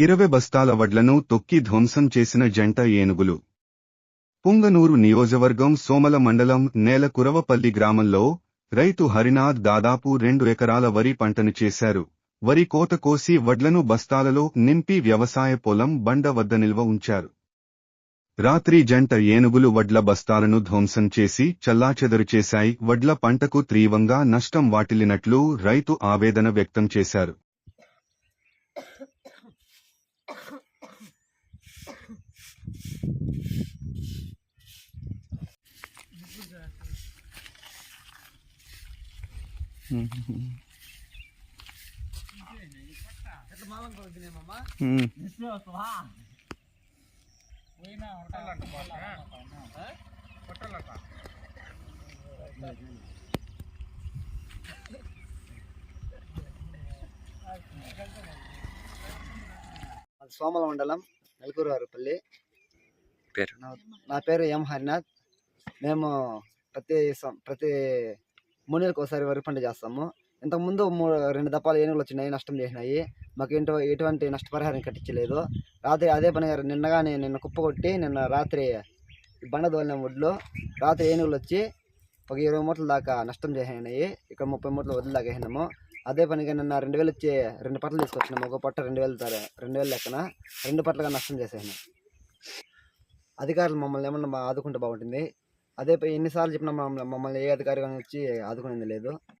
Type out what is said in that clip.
ఇరవై బస్తాల వడ్లను తొక్కి ధ్వంసం చేసిన జంట ఏనుగులు. పుంగనూరు నియోజకవర్గం సోమల మండలం నేలకురవపల్లి గ్రామంలో రైతు హరినాథ్ దాదాపు రెండు ఎకరాల వరి పంటను చేశారు. వరి కోత కోసి వడ్లను బస్తాలలో నింపి వ్యవసాయ పొలం బండ వద్ద నిల్వ ఉంచారు. రాత్రి జంట ఏనుగులు వడ్ల బస్తాలను ధ్వంసం చేసి చల్లాచెదరు చేశాయి. వడ్ల పంటకు తీవ్రంగా నష్టం వాటిల్లినట్లు రైతు ఆవేదన వ్యక్తం చేశారు. సోమల మండలం నెలకూరువారిపల్లి పేరు? నా నా పేరు ఎం హరినాథ్. మేము ప్రతి సం- ప్రతి మూడు నెలలకు ఒకసారి వరి పంట చేస్తాము. ఇంతకుముందు మూడు రెండు దప్పాలు ఏనుగులు వచ్చినాయి నష్టం చేసినాయి. మాకు ఎటు ఎటువంటి నష్టపరిహారం కట్టించలేదు. రాత్రి అదే పనిగా నిన్నగానే నిన్న కుప్ప కొట్టి నిన్న రాత్రి బండ దోలిన ఒడ్లు రాత్రి ఏనుగులు వచ్చి ఒక ఇరవై మూటల దాకా నష్టం చేసినాయి. ఇక్కడ ముప్పై మూటలు వదిలి దాకా వేసినాము అదే పనిగా నిన్న రెండు వేలు వచ్చి రెండు పట్టలు తీసుకొచ్చినాము. ఒక పట్ట రెండు వేలు ధర రెండు వేలు లెక్కన రెండు పట్టలుగా నష్టం చేసాను అధికారులు మమ్మల్ని ఏమన్నా ఆదుకుంటే బాగుంటుంది. అదే ఎన్నిసార్లు చెప్పినా మమ్మల్ని మమ్మల్ని ఏ అధికారి కానీ వచ్చి ఆదుకునేది లేదు.